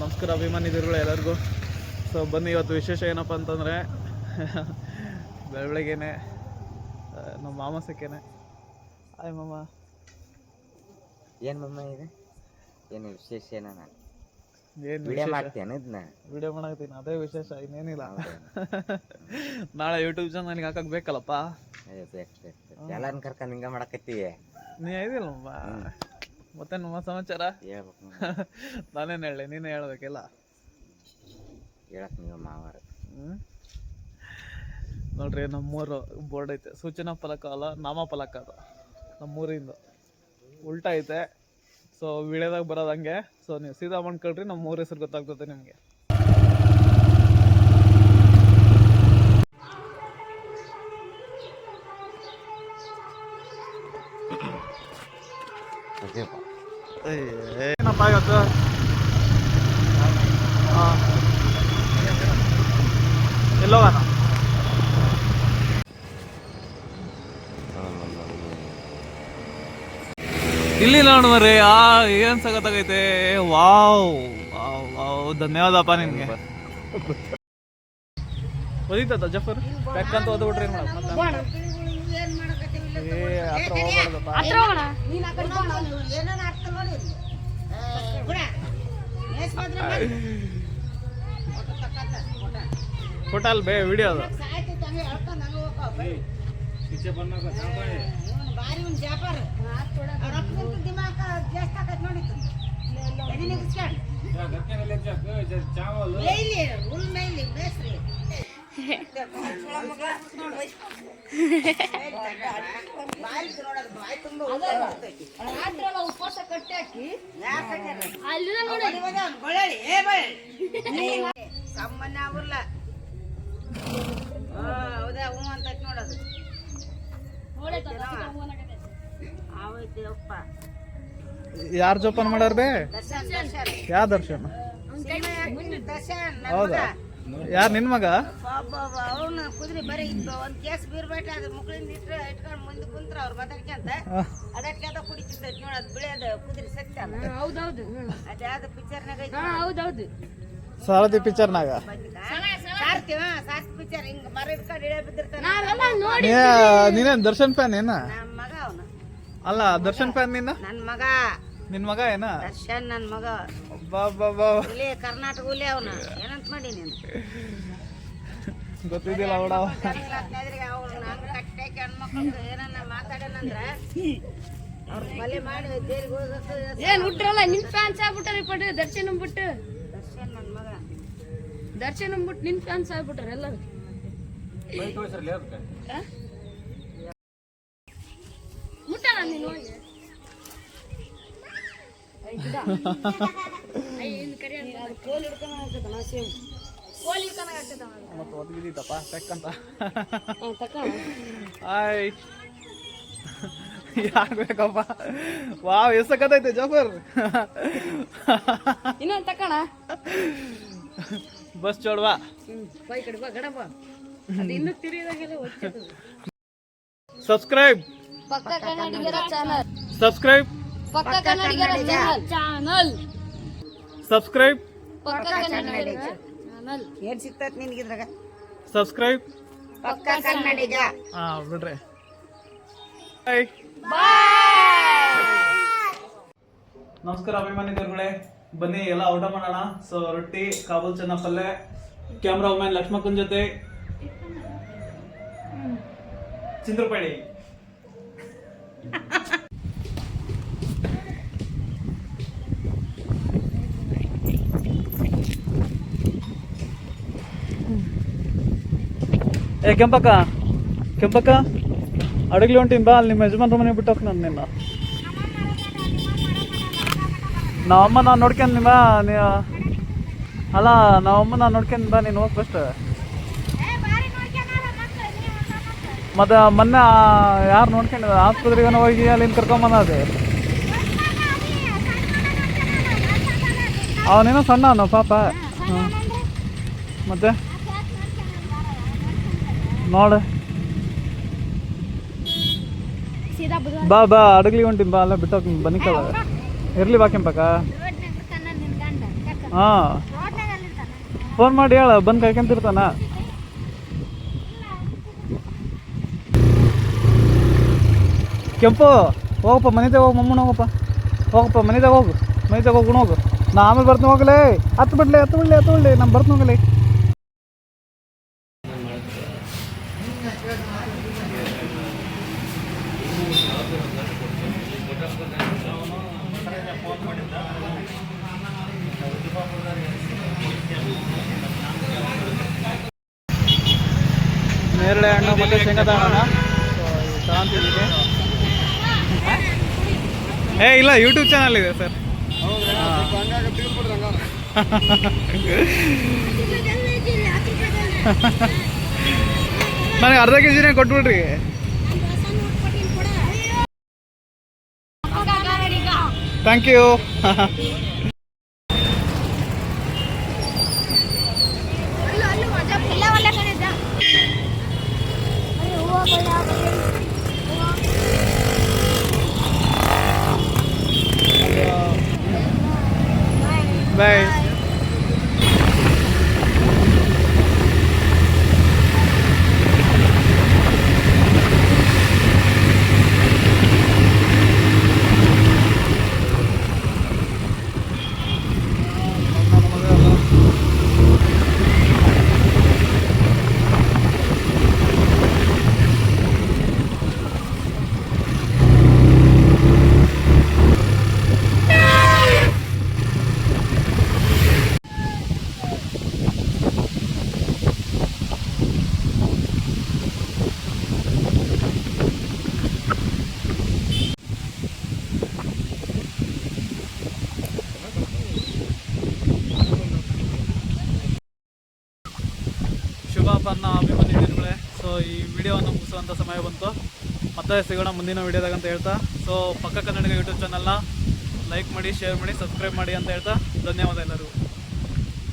ನಮಸ್ಕಾರ ಅಭಿಮಾನಿದಿರುಗಳು ಎಲ್ಲರಿಗೂ. ಸೊ ಬನ್ನಿ ಇವತ್ತು ವಿಶೇಷ ಏನಪ್ಪ ಅಂತಂದರೆ ಬೆಳವಳಿಗೆನೆ ನಮ್ಮ ಮಾಮ ಸಿಕ್ಕೇನೆ ಆಯ್ ಮಾಮ. ಏನ್ ಮಮ್ಮ ಇದೆ? ಏನು ವಿಶೇಷ ಏನ ಏನು ವಿಡಿಯೋ ಮಾಡ್ತೇನೆ ಇದನ್ನ? ವಿಡಿಯೋ ಮಾಡಾಕ್ತೀನಿ ಅದೇ ವಿಶೇಷ ಇನ್ನೇನಿಲ್ಲ. ನಾಳೆ ಯೂಟ್ಯೂಬ್ ಚಾನಲ್ಗೆ ಹಾಕಕ್ ಬೇಕಲ್ಲಪ್ಪ? ಅದೇ ಬೇಕು ಬೇಕು ಎಲ್ಲಾರನ್ನ ಕರ್ಕೊಂಡು ಹಿಂಗ ಮಾಡಕತ್ತೀವಿ ನೀ ಇದಿಲ್ಲಮ್ಮ ಮತ್ತೆ ನಮ್ಮ ಸಮಾಚಾರ? ಹೇಳ್ಬೇಕು. ನಾನೇನು ಹೇಳಿ ನೀನು ಹೇಳ್ಬೇಕಿಲ್ಲ? ಹೇಳಕ್ ನೀವು ಮಾವಾರ. ಹ್ಮ್? ನೋಡ್ರಿ ನಮ್ಮೂರು ಬೋರ್ಡ್ ಐತೆ. ಸೂಚನಾ ಫಲಕ ಅಲ್ಲ ನಾಮ ಫಲಕ ಅದು. ನಮ್ಮೂರಿಂದ. ಉಲ್ಟಾ ಐತೆ. ಸೊ ವಿಳ್ಯದಾಗ ಬರೋದು ಹಂಗೆ. ಸೊ ನೀವು ಸೀದಾ ಮಾಡ್ಕೊಳ್ರಿ ನಮ್ಮ ಊರ ಹೆಸರು ಗೊತ್ತಾಗ್ತದೆ ನಿಮಗೆ. ಏನಪ್ಪ ಇವತ್ತು? ಎಲ್ಲೋಗೋಣ ಇಲ್ಲಿ ನೋಡು ಮರಿ ಆ ಏನ್ ಸಗತ್ತಾಗೈತೆ ವಾವ್ ವಾವ್, ವಾವ್. ಧನ್ಯವಾದಪ್ಪ ನಿನ್ಗೆ ಒದಿತ ಜಫರ್? ಬೆಕ್ಕ ಅಂತ ಓದ್ಬಿಟ್ರಿ ಏನ್ ಮಾಡಕ್ ಮತ್ತೆ? ಬೇ ವಿಡಿಯೋ ಅದು ಫೋಟೋ ಸಾಮಾನ್ಯ ಅವ್ರಲ್ಲ ಹೌದಾ ಹ್ಞೂ ಅಂತ ನೋಡೋದು ಆವೈತಿ ಅಪ್ಪ ಯಾರ್ ಜೋಪಾನ ಮಾಡ್ಯಾರ ಬೇ ಯಾವ ದರ್ಶನ್ ಹೌದಾ? ಯಾರ್ ನಿನ್ ಮಗ? ಅವನು ಕುದುರೆ ಬರೀ ಇದ್ದು ಒಂದ್ ಕೇಸ್ ಬೀರ್ಬೇಟ ಅದು ಮುಗಳಿಂದ ಇಟ್ರೆ ಇಟ್ಕೊಂಡು ಮುಂದೆ ಕುಂತ್ರ ಅವ್ರು ಮಾತಾಡ್ಕೊಂತ ಅದಕ್ಕೆ ಅದ ಕುಡಿತಿರ್ತೈತಿ ನೋಡ ಅದು ಬಿಳಿಯದ ಕುದುರೆ ಸತ್ಯ ಹೌದೌದು. ಅದೇ ಯಾವ್ದು ಪಿಕ್ಚರ್ನಾಗ ಹೌದೌದು. ಸಾರಥಿ ಪಿಕ್ಚರ್ನಾಗ ನೋಡಿ ನೀನೇನ್ ದರ್ಶನ್ ಫ್ಯಾನ್ ಏನ? ನಮ್ಮ ಮಗ ಅವನು. ಅಲ್ಲ ದರ್ಶನ್ ಫ್ಯಾನ್ ನಿನ್ನ? ನನ್ನ ಮಗ. ನಿನ್ ಮಗ ಏನ? ದರ್ಶನ್ ನನ್ನ ಮಗ. ಬಾ ಬಾ ಬಾ ಹುಲಿ ಕರ್ನಾಟಕ ಹುಲಿ ಅವನು. ಏನಂತ ಮಾಡಿ ನೀನು? ಗೊತ್ತಿದ್ದಿಲ್ಲ ಅವಡ. ಏನನ್ನ ಮಾತಾಡೋಣಂದ್ರ ಅವ್ರ ಮಲೆ ಮಾಡಿ ದೇರಿಗೆ ಹೋಗಕ್ಕೆ ಏನ್ ಹುಟ್ರಲ್ಲ ನಿನ್ ಫ್ಯಾನ್ಸ್ ಆಗ್ಬಿಟ್ಟಾರ ಪಡ್ರಿ ದರ್ಶನ್ ಬಿಟ್ಟು ದರ್ಶನ್ ನನ್ನ ಮಗ. ದರ್ಶನ್ ಬಿಟ್ಟು ನಿನ್ ಫ್ಯಾನ್ಸ್ ಆಗ್ಬಿಟ್ರೆ ಎಲ್ಲರೂ. ಆ? ಮುಟ್ಟಣ ನೀನು? ಹೋಗಿ ಅದು. ಮತ್ತೆ ಒದ್ಗಿದಿತ್ತಪ್ಪ ಬೆಕ್ಕಂತ ಹ್ಮ್, ತಕ. ಆಯ್ ಯಾಕಬೇಕಪ್ಪ ವಾವ್ ಎಷ್ಟ್ ಕದೈತೆ ಜಫರ್ ಇನ್ನೊಂದ್ ತಕಣ ಬಸ್ ಚೋಡ್ವಾ ಅದು ಸಬ್ಸ್ಕ್ರೈಬ್ ಪಕ್ಕ ಕನ್ನಡಿಗರ ಚಾನಲ್ ಸಬ್ಸ್ಕ್ರೈಬ್ ಪಕ್ಕ ಕನ್ನಡಿಗರ ಚಾನಲ್ ಚಾನಲ್ ಸಬ್ಸ್ಕ್ರೈಬ್ ಪಕ್ಕ ಚಾನಲ್ ಏನ್ ಸಿಗ್ತೈತಿ ನಿನ್ಗಿದ್ರಾಗ ಸಬ್ಸ್ಕ್ರೈಬ್ ಪಕ್ಕ ಕನ್ನಡಿಗ ಹಾ ಬಿಡ್ರಿ. ಹಾಯ್ ನಮಸ್ಕಾರ ಅಭಿಮಾನಿ ದೇವ್ರುಗಳೇ ಬನ್ನಿ ಎಲ್ಲ ಊಟ ಮಾಡೋಣ. ಸೊ ರೊಟ್ಟಿ ಕಾಬೂಲ್ ಚೆನ್ನ ಪಲ್ಲೆ ಕ್ಯಾಮ್ರಾ ಮ್ಯಾನ್ ಲಕ್ಷ್ಮಕ್ಕನ ಜೊತೆ. ಚಿಂದ್ರಪಳ್ಳಿ. ಏ, ಕೆಂಪಕ್ಕ. ಕೆಂಪಕ್ಕ ಅಡುಗೆ ಹೊಂಟೀನಿ ಬಾ, ಅಲ್ಲಿ ನಿಮ್ಮ ಯಜಮಾನ್ರ ಮನೆ ಬಿಟ್ಟೋಕ್ ನಾನು ನಿನ್ನ. ನಾವಮ್ಮ ನಾನು ನೋಡ್ಕೊಂಡು ನಿಮ್ಮ ನೀ, ಅಲ್ಲ ನಾವಮ್ಮ ನಾನು ನೋಡ್ಕೊಂಡು ಬಾ, ನೀನು ಹೋಗಿ ಫಸ್ಟ್ ಮತ್ತೆ ಮೊನ್ನೆ ಯಾರು ನೋಡ್ಕೊಂಡಿದ್ದ ಆಸ್ಪತ್ರೆಗೆ ಹೋಗಿ ಅಲ್ಲಿಂದ ಕರ್ಕೊಂಬಂದ ಅವನೇನೋ ಸಣ್ಣ ಅವನು ಪಾಪ. ಹ್ಞೂ ಮತ್ತೆ? ನೋಡು. ಬಾ ಬಾ ಅಡಗ್ಲಿ ಹೊಂಟಿನ್ ಬಾ ಅಲ್ಲ ಬಿಟ್ಟು ಬನ್ನಿ ಕಲ ಇರ್ಲಿ ಬಾ ಕೆಂಪಕ್ಕ. ಹಾಂ. ಫೋನ್ ಮಾಡಿ ಹೇಳ ಬಂದು ಕಾಯ್ಕೊಂತಿರ್ತಾನ ಕೆಂಪು ಹೋಗಪ್ಪ ಮನೆದಾಗ ಹೋಗಿ ಮಮ್ಮನ ಹೋಗಪ್ಪ. ಹೋಗಪ್ಪ ಮನೆದಾಗ ಹೋಗು ಮನೆದಾಗ ಹೋಗು ಹೋಗು. ನಾ ಆಮೇಲೆ ಬರ್ತೀನಿ ಹೋಗಲೇ. ಹತ್ತು ಬಿಡ್ಲಿ ಹತ್ತು ಬಿಡ್ಲಿ ಹತ್ತು ಬಿಡ್ಲಿ ನಾನು ಬರ್ತೀನಿ ಹೋಗಲೇ. ನೇರಳೆ ಹಣ್ಣು ಮತ್ತು ಶೇಂಗಾದ ಏ, ಇಲ್ಲ ಯೂಟ್ಯೂಬ್ ಚಾನಲ್ ಇದೆ ಸರ್. ನನಗೆ ಅರ್ಧ ಕೆ ಜಿನೇ ಕೊಟ್ಬಿಡ್ರಿ. ಥ್ಯಾಂಕ್ ಯು ಬಾಯ್ ಶುಭಾಪನ್ನ ಅಭಿಮಾನಿ ಜನಗಳೇ ಸೊ ಈ ವಿಡಿಯೋವನ್ನು ಮುಗಿಸುವಂಥ ಸಮಯ ಬಂತು. ಮತ್ತೆ ಸಿಗೋಣ ಮುಂದಿನ ವಿಡಿಯೋದಾಗ ಅಂತ ಹೇಳ್ತಾ. ಸೊ ಪಕ್ಕ ಕನ್ನಡಿಗ ಯೂಟ್ಯೂಬ್ ಚಾನಲ್ನ ಲೈಕ್ ಮಾಡಿ ಶೇರ್ ಮಾಡಿ ಸಬ್ಸ್ಕ್ರೈಬ್ ಮಾಡಿ ಅಂತ ಹೇಳ್ತಾ. ಧನ್ಯವಾದ ಎಲ್ಲರಿಗೂ.